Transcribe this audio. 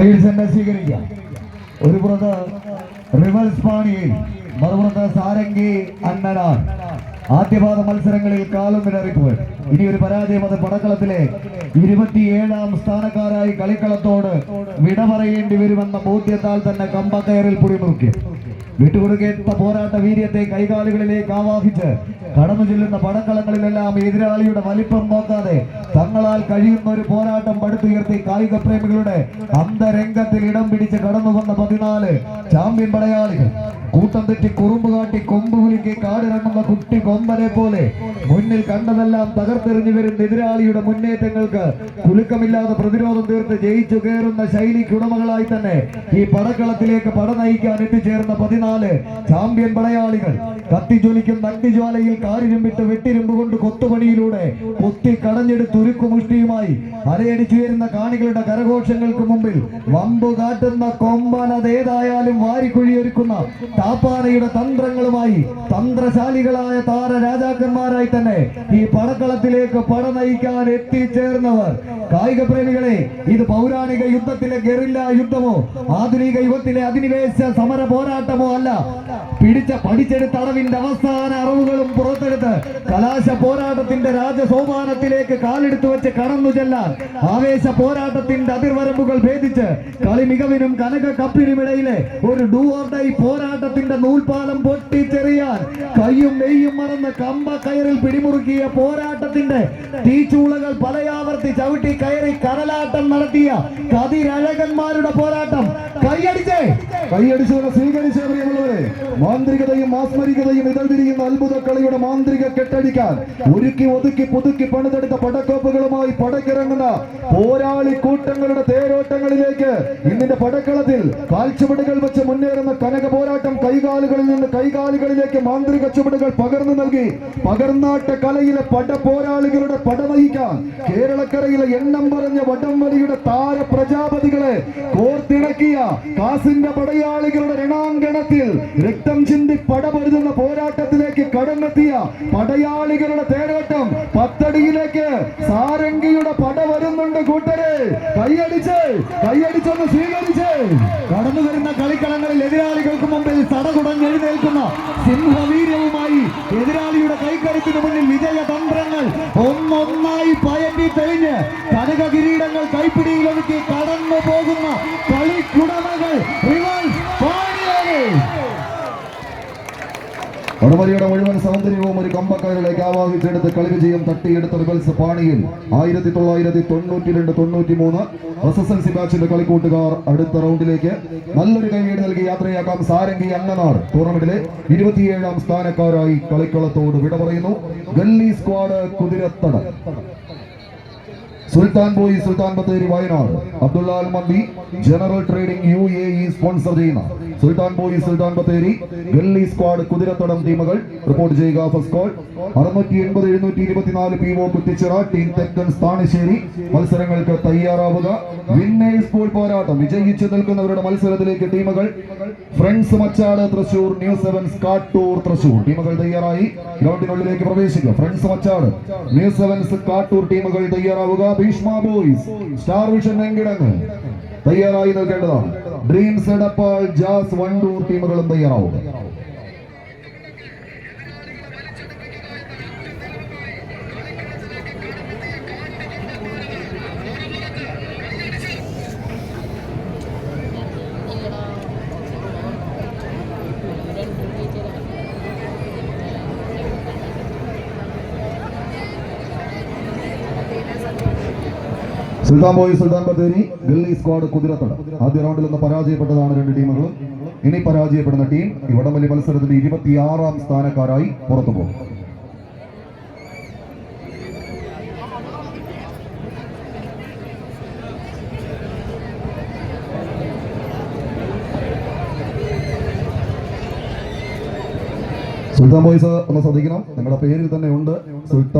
കയ്യിൽ തന്നെ സ്വീകരിക്കാം. ഒരു പുറത്ത് റിവൽസ് പാണിയിൽ മറുപുറത്ത് സാരംഗി അന്നനാൻ. ആദ്യപാദ മത്സരങ്ങളിൽ കാലം വിലറിപ്പോൾ ഇനി ഒരു പരാജയം അത് പടക്കളത്തിലെ ഇരുപത്തിയേഴാം സ്ഥാനക്കാരായി കളിക്കളത്തോട് വിട പറയേണ്ടി വരുമെന്ന ബോധ്യത്താൽ തന്നെ കമ്പക്കയറിൽ പുടിമുറുക്കി വിട്ടുകൊടുക്കേണ്ട പോരാട്ട വീര്യത്തെ കൈകാലുകളിലേക്ക് ആവാഹിച്ച് കടന്നു ചെല്ലുന്ന പടക്കളങ്ങളിലെല്ലാം എതിരാളിയുടെ വലിപ്പം നോക്കാതെ തങ്ങളാൽ കഴിയുന്ന ഒരു പോരാട്ടം പടുത്തുയർത്തി കായിക പ്രേമികളുടെ അന്തരംഗത്തിൽ ഇടം പിടിച്ച് കടന്നു വന്ന പതിനാല് ചാമ്പ്യൻ പടയാളികൾ. കൂട്ടം തെറ്റി കുറുമ്പ് കാട്ടി കൊമ്പ് കുലുക്കി കാടിറങ്ങുന്ന കുട്ടി കൊമ്പനെ പോലെ മുന്നിൽ കണ്ടതെല്ലാം തകർത്തെറിഞ്ഞു വരുന്ന എതിരാളിയുടെ മുന്നേറ്റങ്ങൾക്ക് കുലുക്കമില്ലാതെ പ്രതിരോധം തീർത്ത് ജയിച്ചു കയറുന്ന ശൈലിക്ക് ഉടമകളായി തന്നെ ഈ പടക്കളത്തിലേക്ക് പട നയിക്കാൻ എത്തിച്ചേർന്ന പതിനാല് ചാമ്പ്യൻ പടയാളികൾ കത്തിജ്വലിക്കുന്ന അഗ്നിജ്വാലയിൽ കാരിരുമ്പിട്ട് വെട്ടിരുമ്പ് കൊണ്ട് കൊത്തുപണിയിലൂടെ കൊത്തി കടഞ്ഞെടുത്ത് ഉരുക്കുമുഷ്ടിയുമായി അരയടിച്ചുയരുന്ന കാണികളുടെ കരഘോഷങ്ങൾക്ക് മുമ്പിൽ വമ്പു കാട്ടുന്ന കൊമ്പൻ അതേതായാലും വാരിക്കുഴിയൊരുക്കുന്ന താപ്പാനയുടെ തന്ത്രങ്ങളുമായി തന്ത്രശാലികളായ താര രാജാക്കന്മാരായി തന്നെ ഈ പടക്കളത്തിലേക്ക് പട നയിക്കാൻ എത്തിച്ചേർന്നവർ. കായിക പ്രേമികളെ ഇത് പൗരാണിക യുദ്ധത്തിലെ ഗറില്ല യുദ്ധമോ ആധുനിക യുഗത്തിലെ അധിനിവേശ സമര പോരാട്ടമോ അല്ല. പിടിച്ച പഠിച്ചെടുത്ത അളവിന്റെ അവസാന അറിവുകളും പുറത്തെടുത്ത് കലാശ പോരാട്ടത്തിന്റെ രാജസോപാനത്തിലേക്ക് കാലെടുത്തു വെച്ച് കടന്നു ചെല്ലാൻ ആവേശ പോരാട്ടത്തിന്റെ അതിർവരമ്പുകൾ ഭേദിച്ച് കളി മികവിനും കനക കപ്പിനുമിടയിലെ ഒരു ഡൂ പോരാട്ടത്തിന്റെ നൂൽപാലം പൊട്ടിച്ചെറിയാൻ കയ്യും നെയ്യും മറന്ന് കമ്പ കയറിൽ പിടിമുറുക്കിയ പോരാട്ടത്തിന്റെ തീച്ചൂളകൾ പലയാവർത്തി ചവിട്ടി കയറി കടലാട്ടം നടത്തിയ കതിരഴകന്മാരുടെ പോരാട്ടം. കൈയടിച്ചേ. കൈയടിച്ചുകൊണ്ട് സ്വീകരിച്ച പ്രിയമുള്ളവരെ മാന്ത്രികതയും മാസ്മരികതയും ഇതൾതിരിയുന്ന അത്ഭുത കളിയുടെ മാന്ത്രിക കെട്ടടിക്കാൻ ഒരുക്കി ഒതുക്കി പുതുക്കി പണിതെടുത്ത പടക്കോപ്പുകളുമായി പടക്കിറങ്ങുന്ന പോരാളി കൂട്ടങ്ങളുടെ തേരോട്ടങ്ങളിലേക്ക് ഇന്നിന്റെ പടക്കളത്തിൽ കാൽച്ചുവടുകൾ വെച്ച് മുന്നേറുന്ന കനക പോരാട്ടം കൈകാലുകളിൽ നിന്ന് കൈകാലുകളിലേക്ക് മാന്ത്രിക ചുവടുകൾ പകർന്നു നൽകി പകർന്നാട്ട കലയിലെ പട പോരാളികളുടെ പട നയിക്കാൻ കേരളക്കരയിലെ എണ്ണം പറഞ്ഞ വടംവലിയുടെ താര പ്രജാപതികളെ കോർത്തിണക്കിയ കാസിന്റെ പടയാളികളുടെ രണാങ്കണത്തിൽ രക്തം ചിന്തി പടപൊരുതുന്ന പോരാട്ടത്തിലേക്ക് കടന്നെത്തിയ പടയാളികളുടെ തേരോട്ടം പത്തടിയിലേക്ക് സാരംഗിയുടെ പട വരുന്നുണ്ട് കൂട്ടരെ. കൈയടിച്ച് കൈയടിച്ചൊന്ന് സ്വീകരിച്ച്. കടന്നു വരുന്ന കളിക്കളങ്ങളിൽ എതിരാളികൾക്ക് മുമ്പിൽ തടകുടഞ്ഞ് എഴുന്നേൽക്കുന്ന സിംഹവീര്യവുമായി എതിരാളിയുടെ കൈക്കരുത്തിന് മുന്നിൽ വിജയ തന്ത്രങ്ങൾ ഒന്നൊന്നായി പയറ്റി തെളിഞ്ഞ് കനക കിരീടങ്ങൾ കൈപ്പിടിയിലൊതുക്കി കടന്നു പോകുന്ന കളിക്കുടമകൾ വടമലിയുടെ മുഴുവൻ സൗന്ദര്യവും ഒരു കമ്പക്കാരിലേക്ക് ആവാഹിച്ചെടുത്ത് കളി വിജയം തട്ടിയെടുത്ത റിബൽസ് പാണിയിൽ ആയിരത്തി തൊള്ളായിരത്തി തൊണ്ണൂറ്റി രണ്ട് തൊണ്ണൂറ്റി മൂന്ന് എസ് എസ് എൽ സി ബാച്ചിന്റെ കളിക്കൂട്ടുകാർ അടുത്ത റൗണ്ടിലേക്ക് നല്ലൊരു കൈയ്യടി നൽകി യാത്രയാക്കാം സാരംഗി അന്നനാട് ടൂർണമെന്റിലെ ഇരുപത്തിയേഴാം സ്ഥാനക്കാരായി കളിക്കളത്തോട് വിട പറയുന്നു. Galli squad Kuthirathada. Sultan boy Sultan Bathery Wayanad. Abdullah Al Mandi general trading U A E sponsor ചെയ്യുന്ന Sultan boy Sultan Bathery gully squad Kuthirathadam ടീമുകൾ. റിപ്പോർട്ട് ചെയ്യുക ഫസ്റ്റ് കോൾ അറുന്നൂറ്റി എൺപത് എഴുന്നൂറ്റി ഇരുപത്തിനാല് പി ഒ കുത്തിച്ചിറ ടീം തെക്കൻ സ്ഥാനശ്ശേരി. മത്സരങ്ങൾക്ക് തയ്യാറാവുക. വിന്നേഴ്സ് പോൾ പോരാട്ടം. വിജയിച്ചു നിൽക്കുന്നവരുടെ മത്സരത്തിലേക്ക് ടീമുകൾ. Friends Machad Thrissur new sevens Kattoor Thrissur. ടീമുകൾ തയ്യാറായി. ഗ്രൗണ്ടിനുള്ളിലേക്ക് പ്രവേശിക്കുക. Friends Machad new sevens Kattoor ടീമുകൾ തയ്യാറാവുക. ഭീഷ്മ ബോയ്സ് സ്റ്റാർ വിഷൻ വെങ്കിടങ്ങൾ തയ്യാറായി നിൽക്കേണ്ടതാണ്. ಡ್ರೀಮ್ಸ್ ಎಡಪಾಳ್ ಜಾಸ್ ಒನ್ ಟೂ ಟೀಮ್ಗಳಿಂದ ಏನಾವು സുൽത്താൻ ബോയ് സുൽത്താൻ ബത്തേരി ദില്ലി സ്ക്വാഡ് കുതിരത്തട. ആദ്യ റൗണ്ടിൽ ഒന്ന് പരാജയപ്പെട്ടതാണ് രണ്ട് ടീമുകളും. ഇനി പരാജയപ്പെടുന്ന ടീം ഈ വടംവലി മത്സരത്തിന്റെ ഇരുപത്തിയാറാം സ്ഥാനക്കാരായി പുറത്തു പോകും. സുൽത്താൻ ബോയ്സ് ഒന്ന് ശ്രദ്ധിക്കണം. നിങ്ങളുടെ പേരിൽ തന്നെ ഉണ്ട്. സുൽത്താൻ